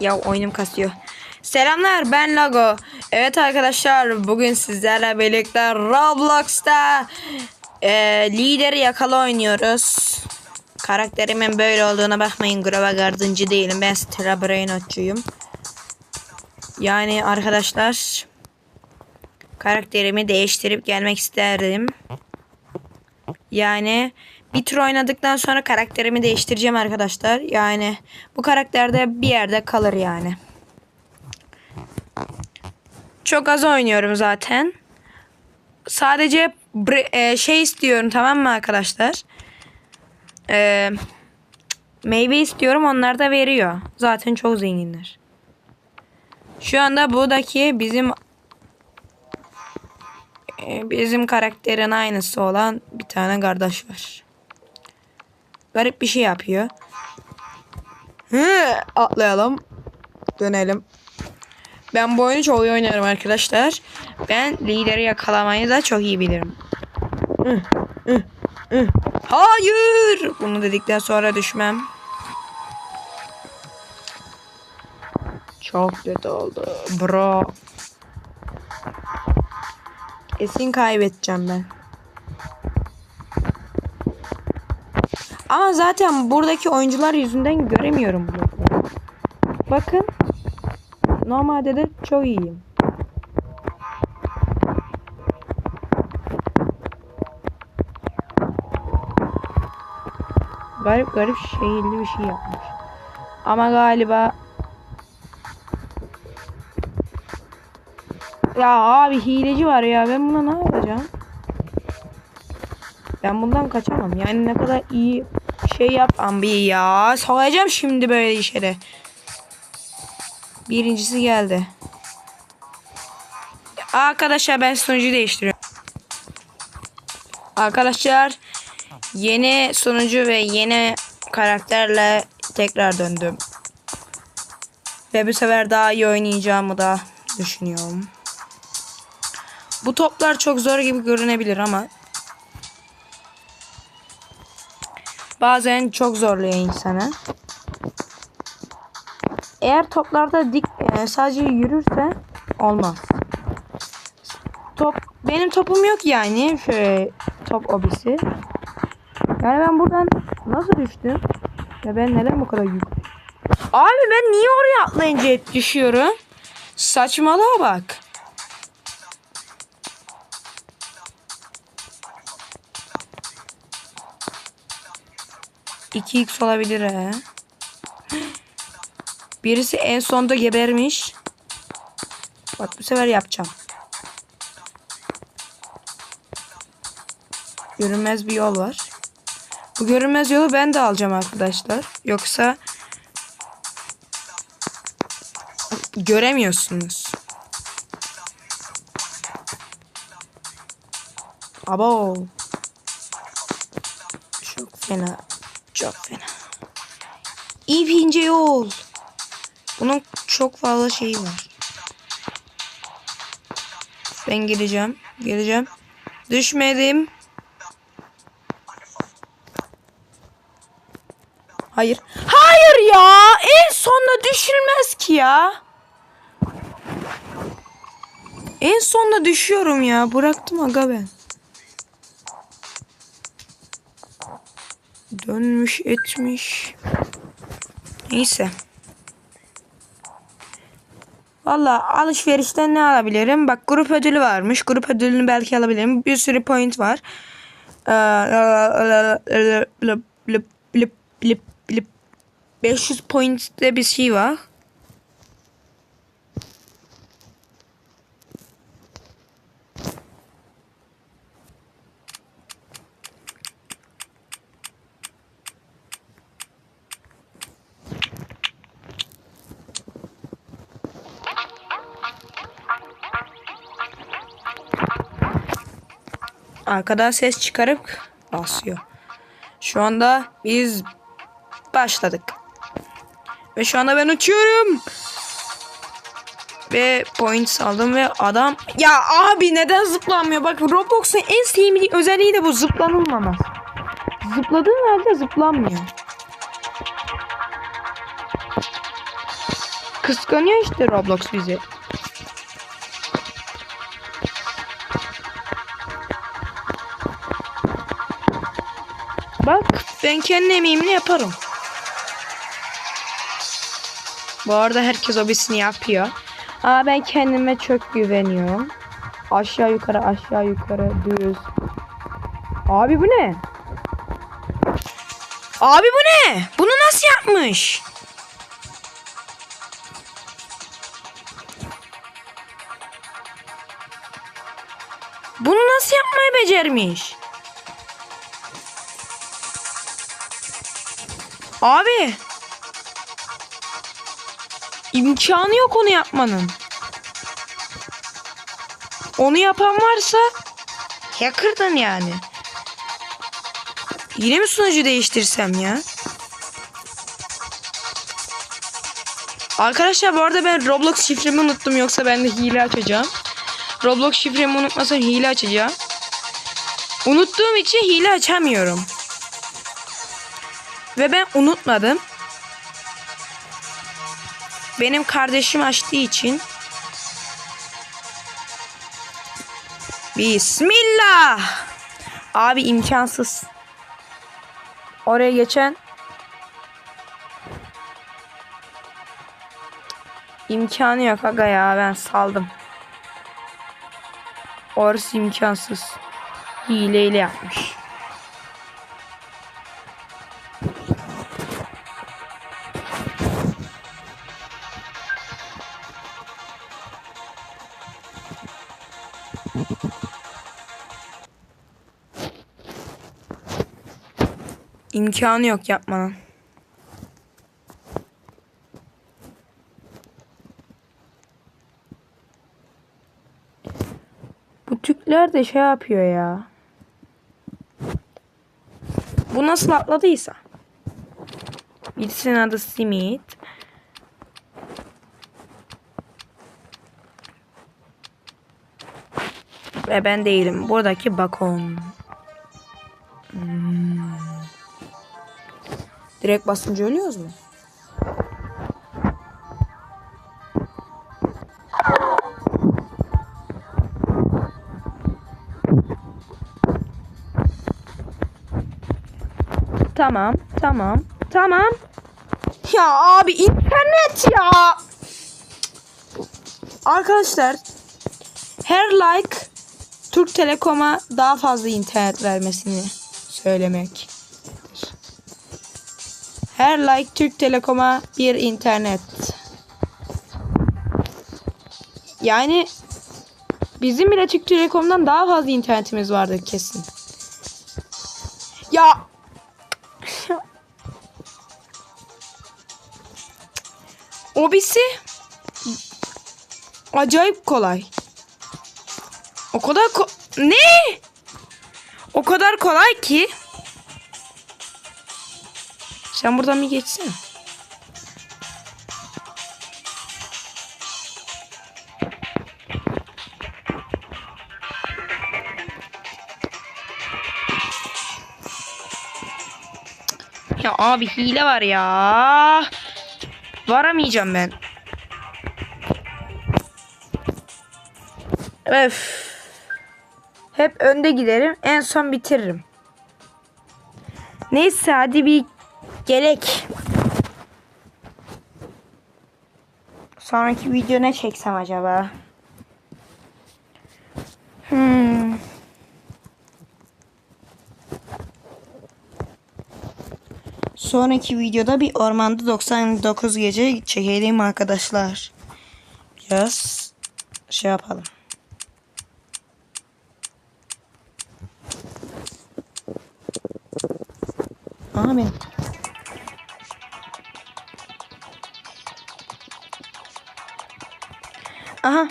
Ya oyunum kasıyor. Selamlar ben Lago. Evet arkadaşlar bugün sizlerle birlikte Roblox'ta e, lideri yakala oynuyoruz. Karakterimin böyle olduğuna bakmayın. Grava gardıncı değilim. Ben Stella Brainot'cuyum. Yani arkadaşlar karakterimi değiştirip gelmek isterdim. Yani bir tur oynadıktan sonra karakterimi değiştireceğim arkadaşlar. Yani bu karakterde bir yerde kalır yani. Çok az oynuyorum zaten. Sadece e, şey istiyorum tamam mı arkadaşlar? E, meyve istiyorum onlar da veriyor. Zaten çok zenginler. Şu anda buradaki bizim e, bizim karakterin aynısı olan bir tane kardeş var. Garip bir şey yapıyor. Hı, atlayalım. Dönelim. Ben bu oyunu çok iyi oynarım arkadaşlar. Ben lideri yakalamayı da çok iyi bilirim. Hayır. Bunu dedikten sonra düşmem. Çok kötü oldu. Bro. Kesin kaybedeceğim ben. Ama zaten buradaki oyuncular yüzünden göremiyorum blokları. Bakın. Normalde de çok iyiyim. Garip garip şehirli bir şey yapmış. Ama galiba Ya abi hileci var ya ben buna ne yapacağım? Ben bundan kaçamam. Yani ne kadar iyi şey yap ambi ya. Sokacağım şimdi böyle işe Birincisi geldi. Arkadaşlar ben sunucu değiştiriyorum. Arkadaşlar yeni sunucu ve yeni karakterle tekrar döndüm. Ve bu sefer daha iyi oynayacağımı da düşünüyorum. Bu toplar çok zor gibi görünebilir ama bazen çok zorluyor insanı. Eğer toplarda dik e, sadece yürürse olmaz. Top benim topum yok yani şöyle top obisi. Yani ben buradan nasıl düştüm? Ya ben neden bu kadar yük? Abi ben niye oraya atlayınca düşüyorum? Saçmalığa bak. İki x olabilir he. Birisi en sonda gebermiş. Bak bu sefer yapacağım. Görünmez bir yol var. Bu görünmez yolu ben de alacağım arkadaşlar. Yoksa göremiyorsunuz. Abo. Çok fena. Çok fena. İp ince yol. Bunun çok fazla şeyi var. Ben geleceğim. Geleceğim. Düşmedim. Hayır. Hayır ya. En sonunda düşülmez ki ya. En sonunda düşüyorum ya. Bıraktım aga ben. Dönmüş etmiş. Neyse. Valla alışverişten ne alabilirim? Bak grup ödülü varmış. Grup ödülünü belki alabilirim. Bir sürü point var. Ee, 500 point'te bir şey var. Arkadan ses çıkarıp basıyor. Şu anda biz başladık. Ve şu anda ben uçuyorum. Ve point aldım ve adam... Ya abi neden zıplanmıyor? Bak Roblox'un en sevmediği özelliği de bu zıplanılmaması. Zıpladığın halde zıplanmıyor. Kıskanıyor işte Roblox bizi. Ben kendi emeğimle yaparım. Bu arada herkes obisini yapıyor. Aa ben kendime çok güveniyorum. Aşağı yukarı aşağı yukarı düz. Abi bu ne? Abi bu ne? Bunu nasıl yapmış? Bunu nasıl yapmayı becermiş? Abi. İmkanı yok onu yapmanın. Onu yapan varsa hacker'dan yani. Yine mi sunucu değiştirsem ya? Arkadaşlar bu arada ben Roblox şifremi unuttum yoksa ben de hile açacağım. Roblox şifremi unutmasam hile açacağım. Unuttuğum için hile açamıyorum. Ve ben unutmadım. Benim kardeşim açtığı için. Bismillah. Abi imkansız. Oraya geçen imkanı yok aga ya ben saldım. Orası imkansız. Hileyle yapmış. İmkanı yok yapmanın. Bu Türkler de şey yapıyor ya. Bu nasıl atladıysa. Birisinin adı Simit. Ve ben değilim. Buradaki Bakon. Hmm. Direkt basınca ölüyoruz mu? Tamam, tamam, tamam. Ya abi internet ya. Arkadaşlar her like Türk Telekom'a daha fazla internet vermesini söylemek. Her like Türk Telekom'a bir internet. Yani bizim bile Türk Telekom'dan daha fazla internetimiz vardır kesin. Ya Obisi acayip kolay. O kadar ko ne? O kadar kolay ki. Sen buradan bir geçsene. Ya abi hile var ya. Varamayacağım ben. Öf. Hep önde giderim. En son bitiririm. Neyse hadi bir gerek. Sonraki video ne çeksem acaba? Hmm. Sonraki videoda bir ormanda 99 gece çekelim arkadaşlar. Biraz şey yapalım. Amin. Aha.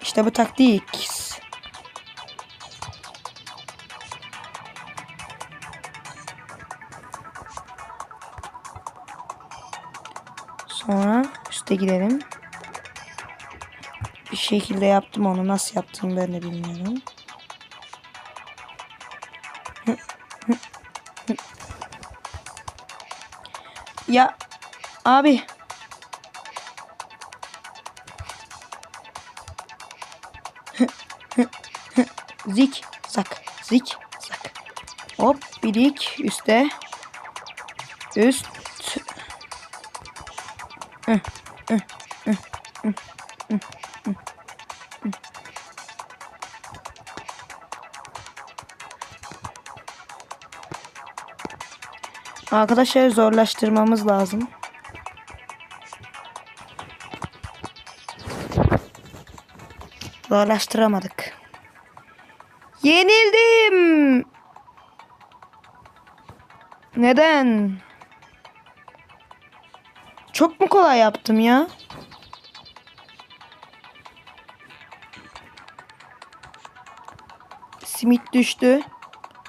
İşte bu taktik. Sonra üste gidelim bir şekilde yaptım onu. Nasıl yaptığımı ben de bilmiyorum. Ya abi. zik zak zik zak. Hop birik üste. Üst. Arkadaşlar zorlaştırmamız lazım. Zorlaştıramadık. Yenildim. Neden? Çok mu kolay yaptım ya? Simit düştü.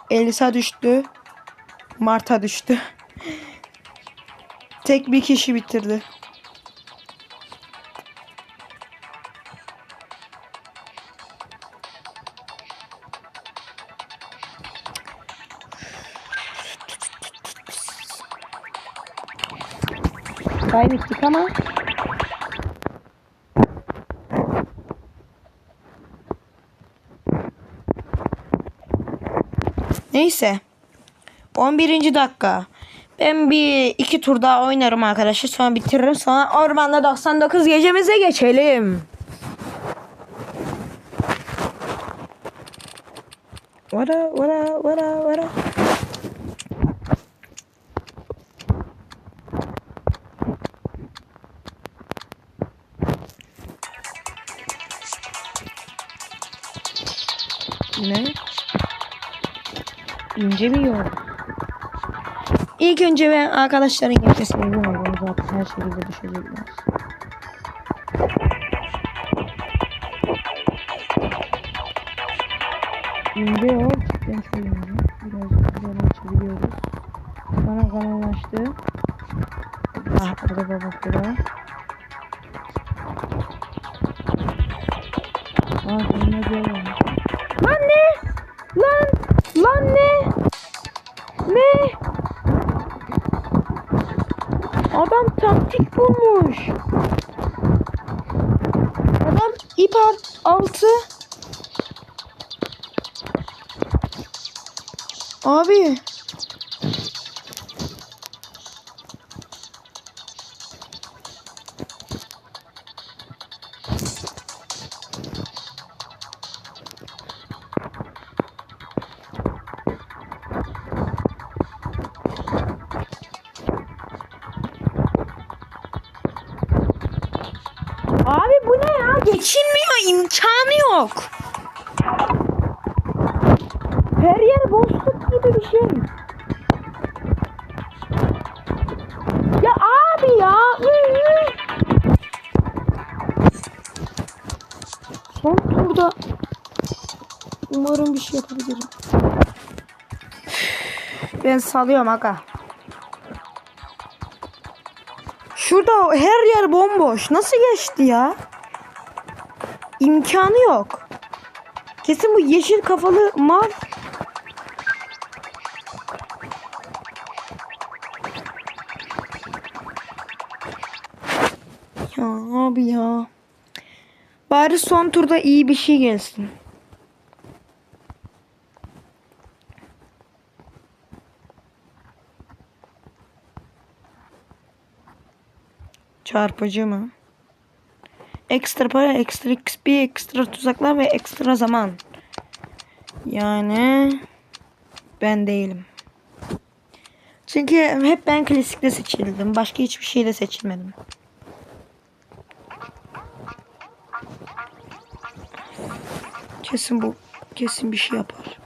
Elisa düştü. Marta düştü. Tek bir kişi bitirdi. Kaybettik ama Neyse. 11. dakika. Ben bir iki tur daha oynarım arkadaşlar. Sonra bitiririm. Sonra Ormanda 99 gecemize geçelim. Vara vara vara vara. Ne? İnce mi yol? İlk önce ben arkadaşların izin alıyorum. Zaten her şekilde düşecekler. İnce yol cidden çok ince. Biraz güzel açabiliyoruz. Bana kanallaştı. Ah burada baba kura. Ah bununla diyorum. Taktik bulmuş. Adam ip alt- altı. Abi Geçilmiyor. imkanı yok. Her yer boşluk gibi bir şey. Ya abi ya. Son turda umarım bir şey yapabilirim. Ben salıyorum aga. Şurada her yer bomboş. Nasıl geçti ya? İmkanı yok. Kesin bu yeşil kafalı mal. Ya abi ya. Bari son turda iyi bir şey gelsin. Çarpıcı mı? Ekstra para, ekstra XP, ekstra tuzaklar ve ekstra zaman. Yani ben değilim. Çünkü hep ben klasikte seçildim. Başka hiçbir şeyde seçilmedim. Kesin bu kesin bir şey yapar.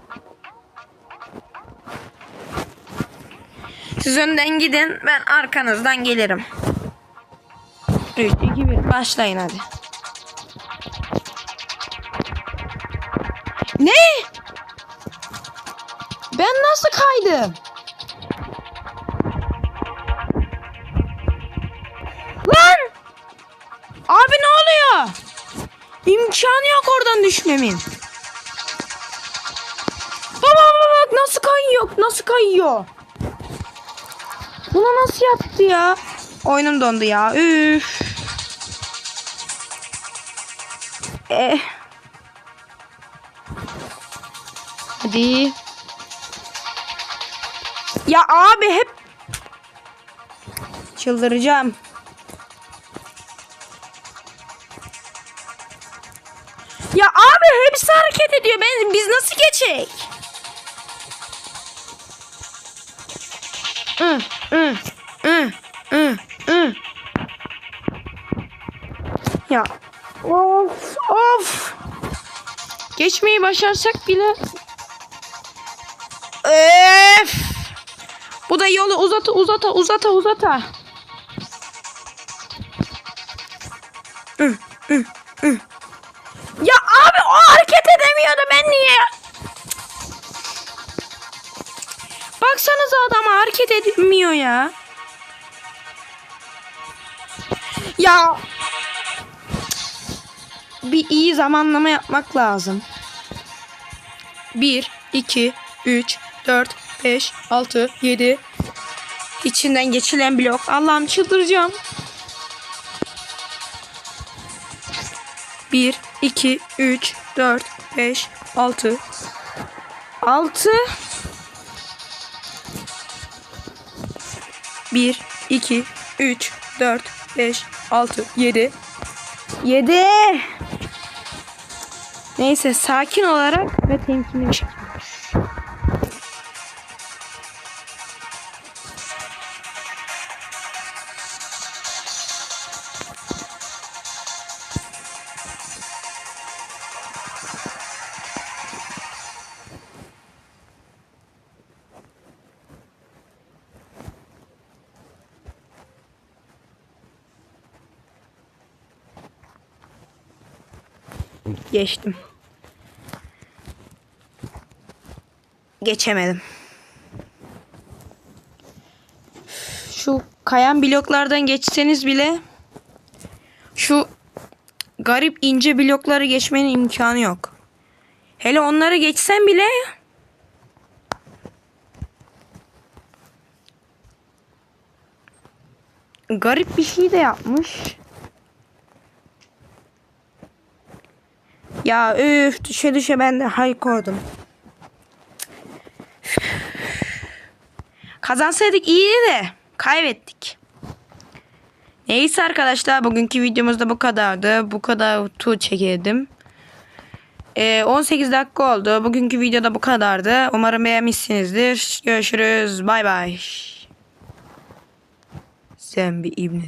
Siz önden gidin ben arkanızdan gelirim. 3, 2, 1 başlayın hadi. Ne? Ben nasıl kaydım? Lan! Abi ne oluyor? İmkanı yok oradan düşmemin. Baba baba bak nasıl kayıyor? Nasıl kayıyor? Bunu nasıl yaptı ya? Oyunum dondu ya. Üf. Eh. Hadi. Ya abi hep çıldıracağım. Ya abi hepsi hareket ediyor. Ben biz nasıl geçecek? Hı, hı, hı, hı, hı. Ya of of. Geçmeyi başarsak bile Öf. Bu da yolu uzata uzata uzata uzata. Ya abi o hareket edemiyordu ben niye? Baksanıza adam hareket edemiyor ya. Ya bir iyi zamanlama yapmak lazım. 1, 2, 3, 4, 5, 6, 7. İçinden geçilen blok. Allah'ım çıldıracağım. 1, 2, 3, 4, 5, 6. 6. 1, 2, 3, 4, 5, 6, 7. 7. Neyse sakin olarak ve temkinli bir şekilde. Geçtim. Geçemedim. Şu kayan bloklardan geçseniz bile şu garip ince blokları geçmenin imkanı yok. Hele onları geçsen bile garip bir şey de yapmış. Ya üf düşe düşe ben de haykoydum. Kazansaydık iyiydi de kaybettik. Neyse arkadaşlar bugünkü videomuz da bu kadardı. Bu kadar tu çekildim. Ee, 18 dakika oldu. Bugünkü videoda bu kadardı. Umarım beğenmişsinizdir. Görüşürüz. Bay bay. Sen bir ibne.